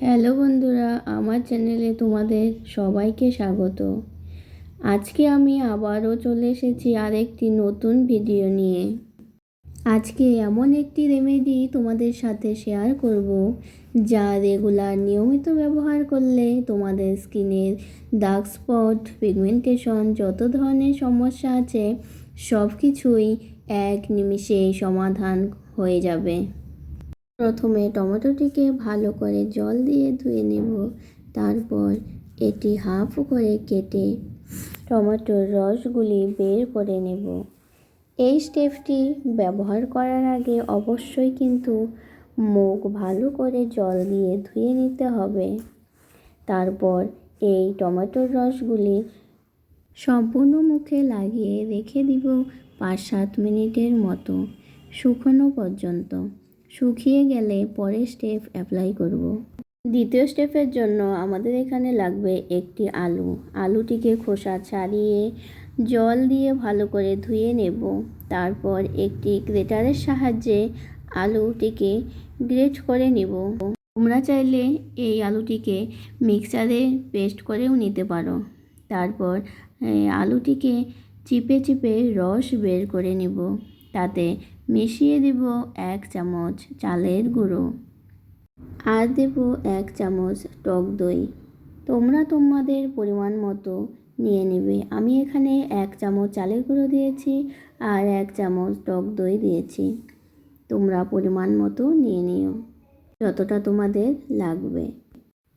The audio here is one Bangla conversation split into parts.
হ্যালো বন্ধুরা, আমার চ্যানেলে তোমাদের সবাইকে স্বাগত। আজকে আমি আবারও চলে এসেছি আরেকটি নতুন ভিডিও নিয়ে। আজকে এমন একটি রেমেডি তোমাদের সাথে শেয়ার করব, যা রেগুলার নিয়মিত ব্যবহার করলে তোমাদের স্কিনের ডার্ক স্পট পিগমেন্টেশন যত ধরনের সমস্যা আছে সব কিছুই এক নিমিষেই সমাধান হয়ে যাবে। প্রথমে টমেটোটিকে ভালো করে জল দিয়ে ধুয়ে নেব। তারপর এটি হাফ করে কেটে টমেটোর রসগুলি বের করে নেব। এই স্টেপটি ব্যবহার করার আগে অবশ্যই কিন্তু মুখ ভালো করে জল দিয়ে ধুয়ে নিতে হবে। তারপর এই টমেটোর রসগুলি সম্পূর্ণ মুখে লাগিয়ে রেখে দিব পাঁচ সাত মিনিটের মতো, শুকনো পর্যন্ত। শুকিয়ে গেলে পরের স্টেপ অ্যাপ্লাই করব। দ্বিতীয় স্টেপের জন্য আমাদের এখানে লাগবে একটি আলু। আলুটিকে খোসা ছাড়িয়ে জল দিয়ে ভালো করে ধুয়ে নেব। তারপর একটি গ্রেটারের সাহায্যে আলুটিকে গ্রেট করে নেব। তোমরা চাইলে এই আলুটিকে মিক্সারে পেস্ট করেও নিতে পারো। তারপর আলুটিকে চিপে চিপে রস বের করে নেব। তাতে মিশিয়ে দেব এক চামচ চালের গুঁড়ো। আর দেব এক চামচ টক দই। তোমরা তোমাদের পরিমাণ মতো নিয়ে নেবে। আমি এখানে এক চামচ চালের গুঁড়ো দিয়েছি আর এক চামচ টক দই দিয়েছি। তোমরা পরিমাণ মতো নিয়ে নিও। যতটা তোমাদের লাগবে।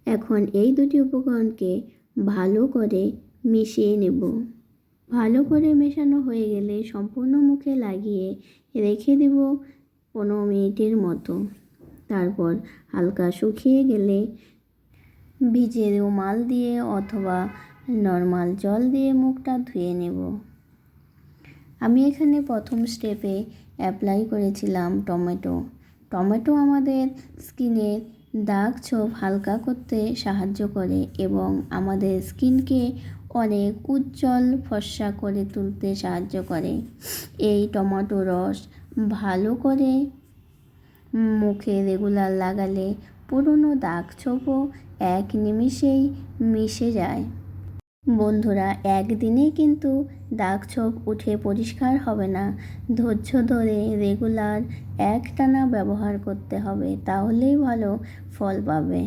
এখন এই দুটি উপকরণকে ভালো করে মিশিয়ে নেব। ভালো করে মেশানো হয়ে গেলে সম্পূর্ণ মুখে লাগিয়ে রেখে দেব পনেরো মিনিটের মতো। তারপর হালকা শুকিয়ে গেলে ভিজে রুমাল দিয়ে অথবা নর্মাল জল দিয়ে মুখটা ধুয়ে নেব। আমি এখানে প্রথম স্টেপে অ্যাপ্লাই করেছিলাম টমেটো। টমেটো আমাদের স্কিনের দাগ ছোপ হালকা করতে সাহায্য করে এবং আমাদের স্কিনকে অনেক উজ্জ্বল ফর্সা করে তুলতে সাহায্য করে। এই টমেটো রস ভালো করে মুখে রেগুলার লাগালে পুরনো দাগ ছোপও এক নিমিষেই মিশে যায়। বন্ধুরা, একদিনেই কিন্তু দাগ ছোপ উঠে পরিষ্কার হবে না। ধৈর্য ধরে রেগুলার একটানা ব্যবহার করতে হবে, তাহলেই ভালো ফল পাবে।